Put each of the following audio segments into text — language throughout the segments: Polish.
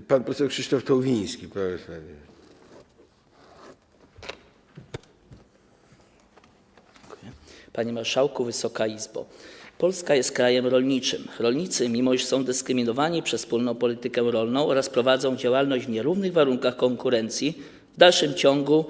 Pan poseł Krzysztof Tołwiński. Panie Marszałku, Wysoka Izbo. Polska jest krajem rolniczym. Rolnicy, mimo iż są dyskryminowani przez wspólną politykę rolną oraz prowadzą działalność w nierównych warunkach konkurencji, w dalszym ciągu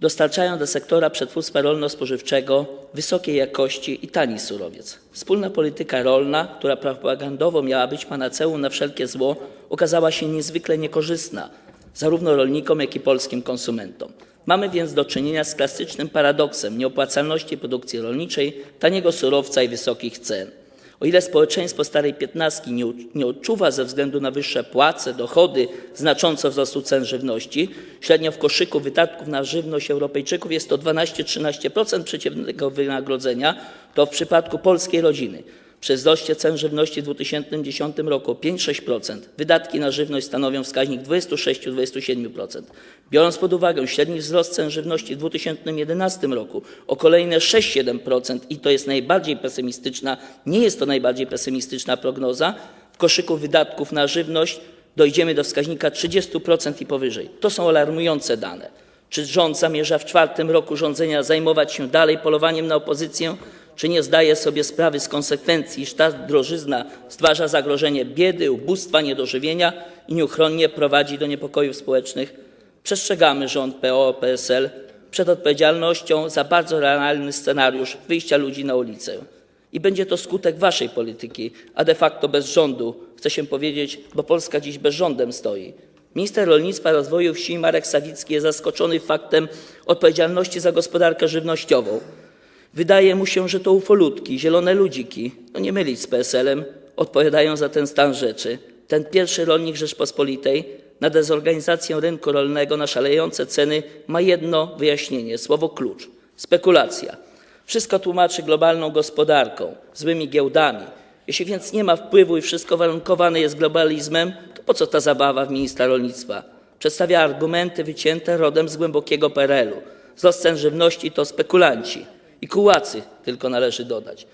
dostarczają do sektora przetwórstwa rolno-spożywczego wysokiej jakości i tani surowiec. Wspólna polityka rolna, która propagandowo miała być panaceum na wszelkie zło, okazała się niezwykle niekorzystna zarówno rolnikom, jak i polskim konsumentom. Mamy więc do czynienia z klasycznym paradoksem nieopłacalności produkcji rolniczej, taniego surowca i wysokich cen. O ile społeczeństwo starej piętnastki nie, odczuwa ze względu na wyższe płace, dochody znacząco wzrostu cen żywności, średnio w koszyku wydatków na żywność Europejczyków jest to 12-13% przeciętnego wynagrodzenia, to w przypadku polskiej rodziny przy wzroście cen żywności w 2010 roku o 5-6%, wydatki na żywność stanowią wskaźnik 26-27%. Biorąc pod uwagę średni wzrost cen żywności w 2011 roku o kolejne 6-7% i to jest najbardziej pesymistyczna, nie jest to najbardziej pesymistyczna prognoza, w koszyku wydatków na żywność dojdziemy do wskaźnika 30% i powyżej. To są alarmujące dane. Czy rząd zamierza w czwartym roku rządzenia zajmować się dalej polowaniem na opozycję, czy nie zdaje sobie sprawy z konsekwencji, iż ta drożyzna stwarza zagrożenie biedy, ubóstwa, niedożywienia i nieuchronnie prowadzi do niepokojów społecznych? Przestrzegamy rząd PO-PSL przed odpowiedzialnością za bardzo realny scenariusz wyjścia ludzi na ulicę. I będzie to skutek waszej polityki, a de facto bez rządu, chce się powiedzieć, bo Polska dziś bez rządem stoi. Minister Rolnictwa i Rozwoju Wsi Marek Sawicki jest zaskoczony faktem odpowiedzialności za gospodarkę żywnościową. Wydaje mu się, że to ufolutki, zielone ludziki, no nie mylić z PSL-em, odpowiadają za ten stan rzeczy. Ten pierwszy rolnik Rzeczpospolitej na dezorganizację rynku rolnego, na szalejące ceny ma jedno wyjaśnienie, słowo klucz – spekulacja. Wszystko tłumaczy globalną gospodarką, złymi giełdami. Jeśli więc nie ma wpływu i wszystko warunkowane jest globalizmem, to po co ta zabawa w ministra rolnictwa? Przedstawia argumenty wycięte rodem z głębokiego PRL-u. Wzrost cen żywności to spekulanci i kułacy, tylko należy dodać.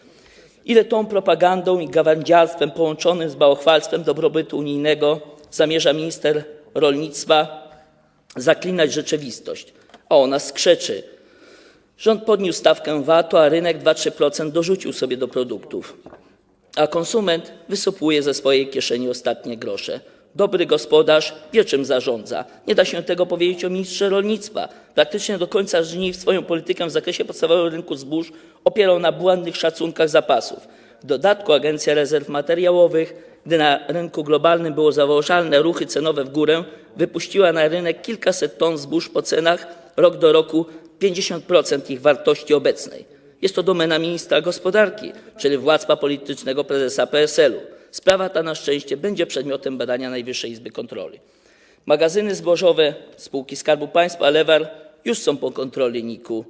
Ile tą propagandą i gawędziarstwem połączonym z bałchwalstwem dobrobytu unijnego zamierza minister rolnictwa zaklinać rzeczywistość? A ona skrzeczy. Rząd podniósł stawkę VAT-u, a rynek 2-3% dorzucił sobie do produktów, a konsument wysupłuje ze swojej kieszeni ostatnie grosze. Dobry gospodarz wie, czym zarządza. Nie da się tego powiedzieć o ministrze rolnictwa. Praktycznie do końca dni swoją politykę w zakresie podstawowego rynku zbóż opierał na błędnych szacunkach zapasów. W dodatku Agencja Rezerw Materiałowych, gdy na rynku globalnym było zauważalne ruchy cenowe w górę, wypuściła na rynek kilkaset ton zbóż po cenach rok do roku 50% ich wartości obecnej. Jest to domena ministra gospodarki, czyli władztwa politycznego prezesa PSL-u. Sprawa ta na szczęście będzie przedmiotem badania Najwyższej Izby Kontroli. Magazyny zbożowe spółki Skarbu Państwa Lewar już są po kontroli NIK-u,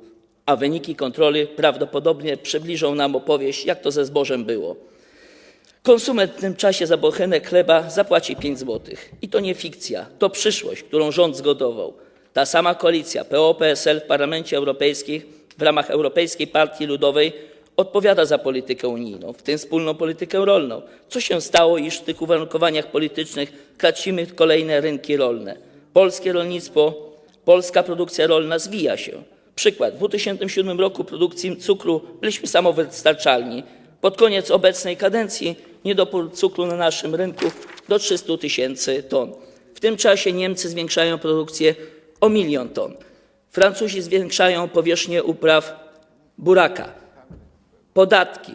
a wyniki kontroli prawdopodobnie przybliżą nam opowieść, jak to ze zbożem było. Konsument w tym czasie za bochenek chleba zapłaci 5 zł. I to nie fikcja, to przyszłość, którą rząd zgodował. Ta sama koalicja PO-PSL w Parlamencie Europejskim w ramach Europejskiej Partii Ludowej odpowiada za politykę unijną, w tym wspólną politykę rolną. Co się stało, iż w tych uwarunkowaniach politycznych tracimy kolejne rynki rolne? Polskie rolnictwo, polska produkcja rolna zwija się. Przykład. W 2007 roku produkcji cukru byliśmy samowystarczalni. Pod koniec obecnej kadencji niedopór cukru na naszym rynku do 300 tysięcy ton. W tym czasie Niemcy zwiększają produkcję o milion ton. Francuzi zwiększają powierzchnię upraw buraka. Podatki,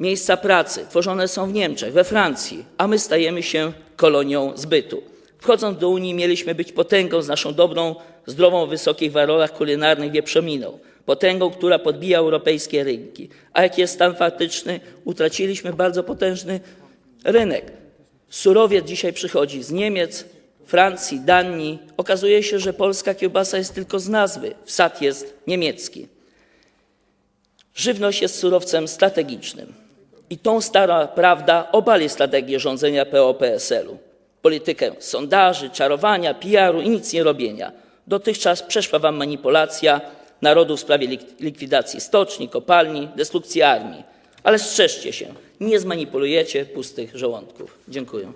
miejsca pracy tworzone są w Niemczech, we Francji, a my stajemy się kolonią zbytu. Wchodząc do Unii mieliśmy być potęgą z naszą dobrą, zdrową wysokich walorach kulinarnych wieprzominą. Potęgą, która podbija europejskie rynki. A jaki jest stan faktyczny? Utraciliśmy bardzo potężny rynek. Surowiec dzisiaj przychodzi z Niemiec, Francji, Danii. Okazuje się, że polska kiełbasa jest tylko z nazwy. Wsad jest niemiecki. Żywność jest surowcem strategicznym. I tą stara prawda obali strategię rządzenia PO-PSL-u. Politykę sondaży, czarowania, PR-u i nic nie robienia. Dotychczas przeszła wam manipulacja narodu w sprawie lik- likwidacji stoczni, kopalni, destrukcji armii. Ale strzeżcie się, nie zmanipulujecie pustych żołądków. Dziękuję.